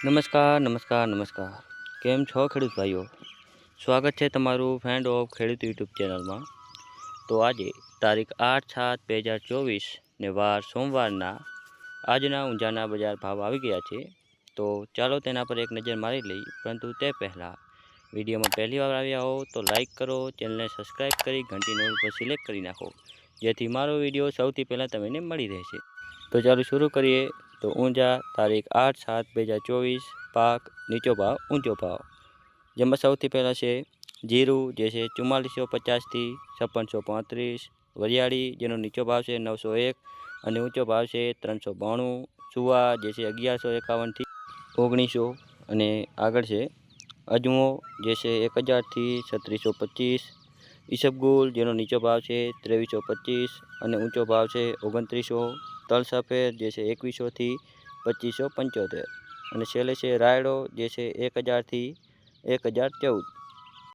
નમસ્કાર નમસ્કાર નમસ્કાર. કેમ છો ખેડૂત ભાઈઓ? સ્વાગત છે તમારું ફ્રેન્ડ ઓફ ખેડૂત યુટ્યુબ ચેનલમાં. તો આજે તારીખ આઠ સાત બે હજાર ચોવીસ ને વાર સોમવારના આજના ઊંઝાના બજાર ભાવ આવી ગયા છે. તો ચાલો તેના પર એક નજર મારી લઈ, પરંતુ તે પહેલાં વિડીયોમાં પહેલી વાર આવ્યા હો તો લાઇક કરો, ચેનલને સબસ્ક્રાઈબ કરી, ઘંટી નોલ પર સિલેક્ટ કરી નાખો, જેથી મારો વીડિયો સૌથી પહેલાં તમને મળી રહેશે. તો ચાલો શરૂ કરીએ તો ઊંઝા, તારીખ આઠ સાત બે હજાર ચોવીસ, પાક નીચો ભાવ, ઊંચો ભાવ. જેમાં સૌથી પહેલાં છે જીરું, જે છે ચુમ્માલીસો પચાસથી છપ્પનસો પાંત્રીસ. વરિયાળી, જેનો નીચો ભાવ છે નવસો એક અને ઊંચો ભાવ છે ત્રણસો બાણું. સુવા, જે છે અગિયારસો એકાવનથી ઓગણીસો. અને આગળ છે અજમો, જે છે એક હજારથી છત્રીસો પચીસ. ઈસબગુલ, જેનો નીચો ભાવ છે ત્રેવીસો પચીસ અને ઊંચો ભાવ છે ઓગણત્રીસો. તલ સફેદ જે છે એકવીસોથી પચીસો પંચોતેર. અને છેલ્લે છે રાયડો જે છે એક હજારથી એક હજાર ચૌદ.